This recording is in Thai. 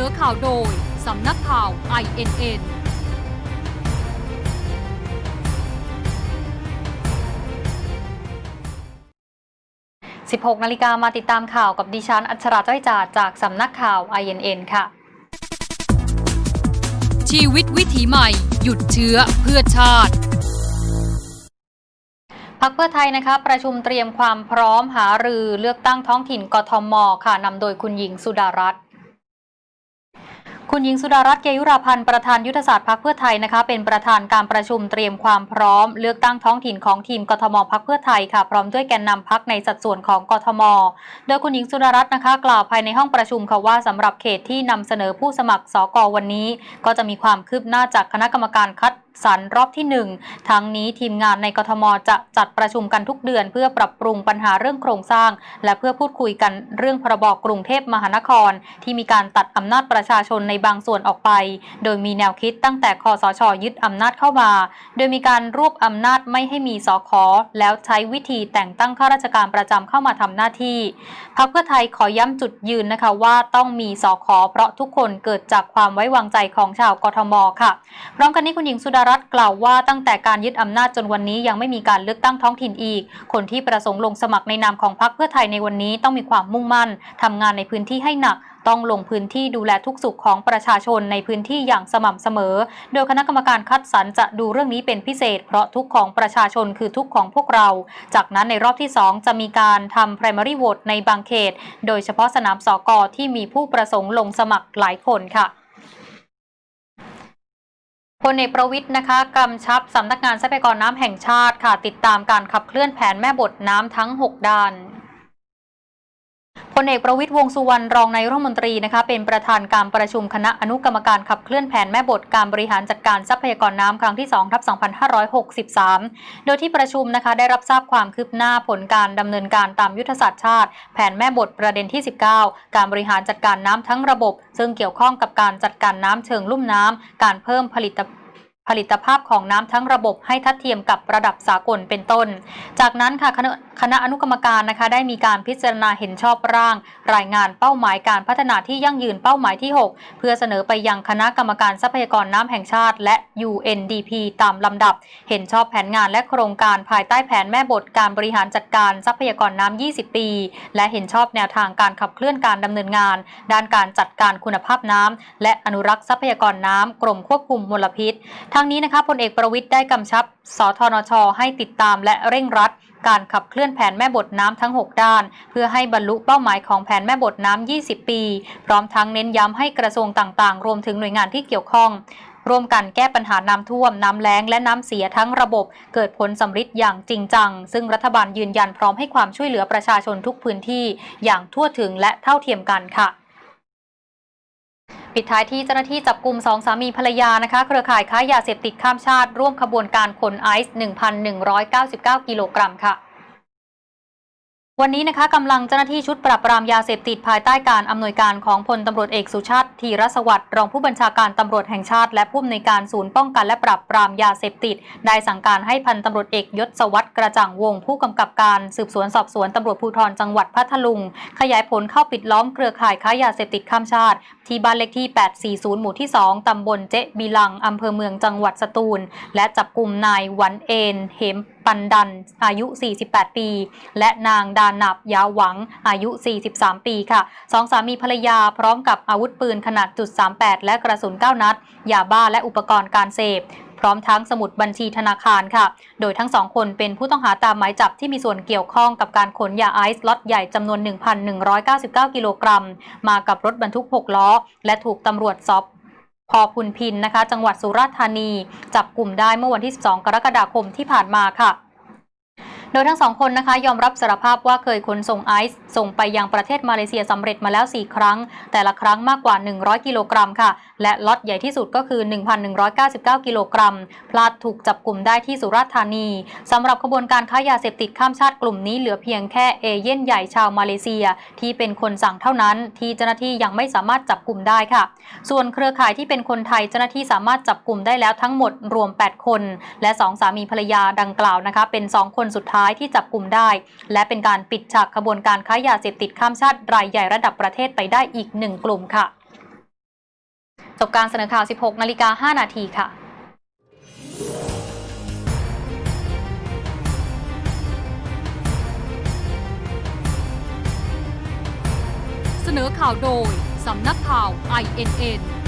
นอข่าวโดย สำนักข่าว INN 16 นาฬิกามาติดตามข่าวกับดิฉัน อัชราจ้อยจาดจากสำนักข่าว INN ค่ะ ชีวิตวิถีใหม่ หยุดเชื้อเพื่อชาติพักเพื่อไทยนะคะประชุมเตรียมความพร้อมหารือเลือกตั้งท้องถิ่นกทมค่ะนำโดยคุณหญิงสุดารัตน์ คุณหญิงสุดารัตน์เกยุราพันธ์ประธานยุทธศาสตร์พักเพื่อไทยนะคะ เป็นประธานการประชุมเตรียมความพร้อม เลือกตั้งท้องถิ่นของทีมกทมพักเพื่อไทยค่ะ พร้อมด้วยแกนนำพักในสัดส่วนของกทม โดยคุณหญิงสุดารัตน์นะคะ กล่าวภายในห้องประชุมค่ะว่าสำหรับเขตที่นำเสนอผู้สมัครสกวันนี้ ก็จะมีความคืบหน้าจากคณะกรรมการคัด สรรรอบที่ 1 ทั้งนี้ทีมงานในกทมจะจัดประชุมกันทุกเดือน เพื่อปรับปรุงปัญหาเรื่องโครงสร้าง และเพื่อพูดคุยกันเรื่องพรบกรุงเทพมหานคร ที่มีการตัดอำนาจประชาชนในบางส่วนออกไป โดยมีแนวคิดตั้งแต่คอสชยึดอำนาจเข้ามา โดยมีการรวบอำนาจไม่ให้มีสคแล้วใช้วิธีแต่งตั้งข้าราชการประจำเข้ามาทำหน้าที่พรรคเพื่อไทยขอย้ำจุดยืนนะคะว่าต้องมีสคเพราะทุกคนเกิดจากความไว้วางใจของชาวกทมค่ะพร้อมกันนี้คุณหญิงสุดารัตน์กล่าวว่าตั้งแต่การยึดอำนาจจนวันนี้ยังไม่มีการเลือกตั้งท้องถิ่นอีก คนที่ประสงค์ลงสมัครในนามของพรรคเพื่อไทยในวันนี้ต้องมีความมุ่งมั่นทำงานในพื้นที่ให้หนักต้องลงพื้นที่ดูแลทุกสุขของประชาชนในพื้นที่อย่างสม่ำเสมอ โดยคณะกรรมการคัดสรรจะดูเรื่องนี้เป็นพิเศษ เพราะทุกของประชาชนคือทุกของพวกเรา จากนั้นในรอบที่ 2 จะมีการทำ primary vote ในบางเขต โดยเฉพาะสนามสอกอที่มีผู้ประสงค์ลงสมัครหลายคนค่ะ พลเอกประวิทย์นะคะกำชับสำนักงานทรัพยากรน้ำแห่งชาติค่ะ ติดตามการขับเคลื่อนแผนแม่บทน้ำทั้ง 6 ด้าน พลเอกประวิทย์วงสุวรรณรองนายรัฐมนตรีนะคะเป็นประธานการประชุมคณะอนุกรรมการขับเคลื่อนแผนแม่บทการบริหารจัดการทรัพยากรน้ำครั้งที่2ทับ2563 โดยที่ประชุมนะคะได้รับทราบความคืบหน้าผลการดำเนินการตามยุทธศาสตร์ชาติ แผนแม่บทประเด็นที่ 19 การบริหารจัดการน้ำทั้งระบบ ซึ่งเกี่ยวข้องกับการจัดการน้ำเชิงลุ่มน้ำการเพิ่มผลิต ผลิตภาพของน้ำทั้งระบบให้ทัดเทียมกับระดับสากลเป็นต้น จากนั้นค่ะคณะคณะอนุกรรมการนะคะ ได้มีการพิจารณาเห็นชอบร่าง รายงานเป้าหมายการพัฒนาที่ยั่งยืนเป้าหมายที่ 6 เพื่อเสนอไปยังคณะกรรมการทรัพยากรน้ำแห่งชาติ และ UNDP ตามลำดับ เห็นชอบแผนงานและโครงการภายใต้แผนแม่บทการบริหารจัดการทรัพยากรน้ำ 20 ปี และเห็นชอบแนวทางการขับเคลื่อนการดำเนินงาน ด้านการจัดการคุณภาพน้ำและอนุรักษ์ทรัพยากรน้ำกรมควบคุมมลพิษท้งนี้นะคะพลเอกประวิทย์ได้กำชับ สทนช ให้ติดตามและเร่งรัด การขับเคลื่อนแผนแม่บทน้ำทั้ง 6 ด้าน เพื่อให้บรรลุเป้าหมายของแผนแม่บทน้ำ 20 ปี พร้อมทั้งเน้นย้ำให้กระทรวงต่างๆ รวมถึงหน่วยงานที่เกี่ยวข้องร่วมกันแก้ปัญหาน้ำท่วม น้ำแล้ง และน้ำเสียทั้งระบบ เกิดผลสำฤทธิ์อย่างจริงจัง ซึ่งรัฐบาลยืนยันพร้อมให้ความช่วยเหลือประชาชนทุกพื้นที่ อย่างทั่วถึงและเท่าเทียมกันค่ะ ปิดท้ายที่เจ้าหน้าที่จับกลุ่มสองสามีภรรยานะคะ เครือข่ายค้ายาเสพติดข้ามชาติ ร่วมขบวนการขนไอซ์ 1,199 กิโลกรัมค่ะ วันนี้นะคะกำลังเจ้าหน้าที่ชุดปราบปรามยาเสพติดภายใต้การอำนวยการของพลตำรวจเอกสุชาติธีรสวัสดิ์รองผู้บัญชาการตำรวจแห่งชาติ และผู้อำนวยการศูนย์ป้องกันและปราบปรามยาเสพติดได้สั่งการให้พันตำรวจเอกยศวัตรกระจ่างวงศ์ผู้กำกับการสืบสวนสอบสวนตำรวจภูธรจังหวัดพัทลุง ขยายผลเข้าปิดล้อมเครือข่ายค้ายาเสพติดข้ามชาติ ที่บ้านเลขที่ 840 หมู่ที่ 2 ตำบลเจ๊บิลังอำเภอเมืองจังหวัดสตูล และจับกลุ่มนายวันเอนเหมปันดันอายุ 48 ปี และนางดานับยาหวังอายุ 43 ปีค่ะสองสามีภรรยาพร้อมกับอาวุธปืนขนาดจุด38 และกระสุน 9 นัด ยาบ้าและอุปกรณ์การเสพพร้อมทั้งสมุดบัญชีธนาคารค่ะ โดยทั้งสองคนเป็นผู้ต้องหาตามหมายจับที่มีส่วนเกี่ยวข้องกับการขนยาไอซ์ล็อตใหญ่จำนวน 1,199 กิโลกรัม มากับรถบรรทุก 6 ล้อ และถูกตำรวจสอบ พอพุนพินนะคะ จังหวัดสุราษฎร์ธานี จับกลุ่มได้เมื่อวันที่ 12 กรกฎาคมที่ผ่านมาค่ะ โดยทั้งสองคนนะคะยอมรับสารภาพว่าเคยขนส่งไอซ์ส่งไปยังประเทศมาเลเซียสำเร็จมาแล้ว 4 ครั้ง แต่ละครั้งมากกว่า 100 กิโลกรัมค่ะ และล็อตใหญ่ที่สุดก็คือ 1,199 กิโลกรัม พลาดถูกจับกลุ่มได้ที่สุราษฎร์ธานีสำหรับขบวนการค้ายาเสพติดข้ามชาติกลุ่มนี้เหลือเพียงแค่เอเย่นใหญ่ชาวมาเลเซีย ที่เป็นคนสั่งเท่านั้น ที่เจ้าหน้าที่ยังไม่สามารถจับกลุ่มได้ค่ะ ส่วนเครือข่ายที่เป็นคนไทยเจ้าหน้าที่สามารถจับกลุ่มได้แล้วทั้งหมดรวม 8 คน และสองสามีภรรยาดังกล่าวนะคะเป็น 2 คนสุดท้ายท้ายที่จับกลุ่มได้ และเป็นการปิดฉากขบวนการค้ายาเสพติดข้ามชาติรายใหญ่ระดับประเทศไปได้อีกหนึ่งกลุ่มค่ะ จบการเสนอข่าว 16 นาฬิกา 5 นาทีค่ะเสนอข่าวโดย สำนักข่าว INN